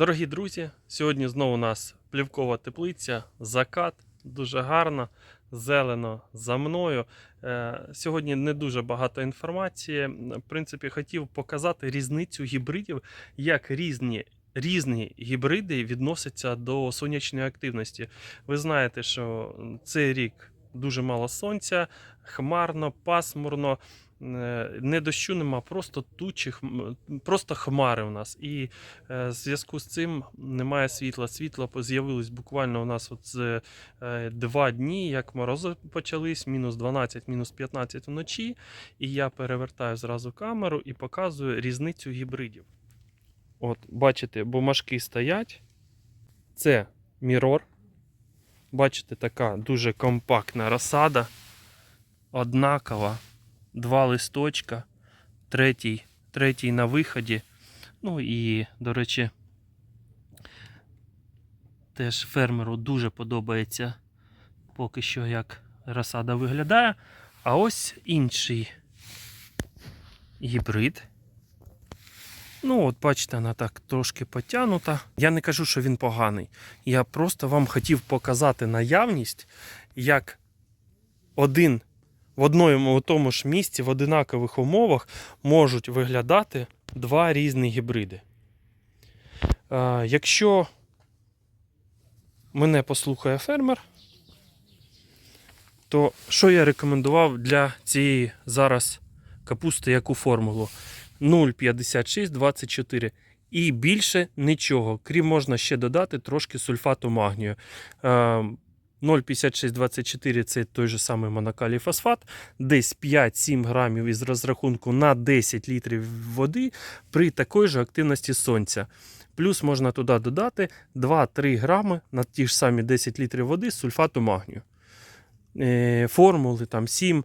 Дорогі друзі, сьогодні знову у нас плівкова теплиця, закат, дуже гарно, зелено за мною. Е, Сьогодні не дуже багато інформації. В принципі, хотів показати різницю гібридів, як різні. Різні гібриди відносяться до сонячної активності. Ви знаєте, що цей рік дуже мало сонця, хмарно, пасмурно, е, не дощу нема, просто тучі, просто хмари у нас. І Е, В зв'язку з цим немає світла. Світло з'явилось буквально у нас от з е, два дні, як морози почались, мінус 12, мінус 15 вночі. І я перевертаю зразу камеру і показую різницю гібридів. От, бачите, бумажки стоять. Це мірор. Бачите, така дуже компактна розсада. Однакова. Два листочка. Третій, третій на виході. Ну і, до речі, теж фермеру дуже подобається поки що, як розсада виглядає. А ось інший гібрид. Ну, от бачите, вона так трошки потягнута. Я не кажу, що він поганий. Я просто вам хотів показати наявність, як один в одному в тому ж місці, в одинакових умовах можуть виглядати два різні гібриди. Е, якщо мене послухає фермер, то що я рекомендував для цієї зараз капусти, яку формулу? 0,5624. І більше нічого. Крім можна ще додати трошки сульфату магнію. Е, 0,5624 це той же самий монокалій фосфат, десь 5-7 грамів із розрахунку на 10 літрів води при такій же активності сонця. Плюс можна туди додати 2-3 грами на ті ж самі 10 літрів води з сульфату магнію. Е, формули там 7,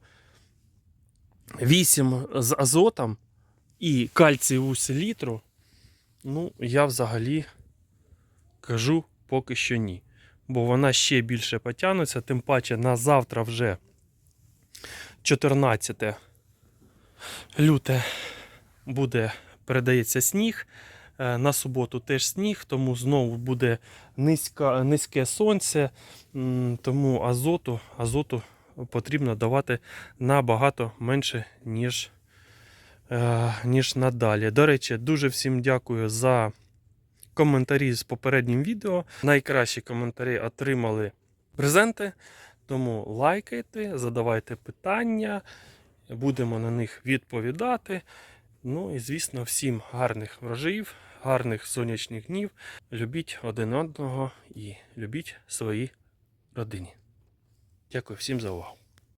8 з азотом і кальцію селітру. Ну, я взагалі кажу поки що ні бо вона ще більше потягнеться, тим паче на завтра вже 14 люте буде передається сніг. Е, На суботу теж сніг, тому знову буде низька, низьке сонце, тому азоту, азоту потрібно давати набагато менше, ніж, ніж надалі. До речі, дуже всім дякую за коментарі з попереднім відео. Найкращі коментарі отримали презенти. Тому лайкайте, задавайте питання, будемо на них відповідати. Ну і звісно, всім гарних врожаїв, гарних сонячних днів. Любіть один одного і любіть свої родині. Дякую всім за увагу.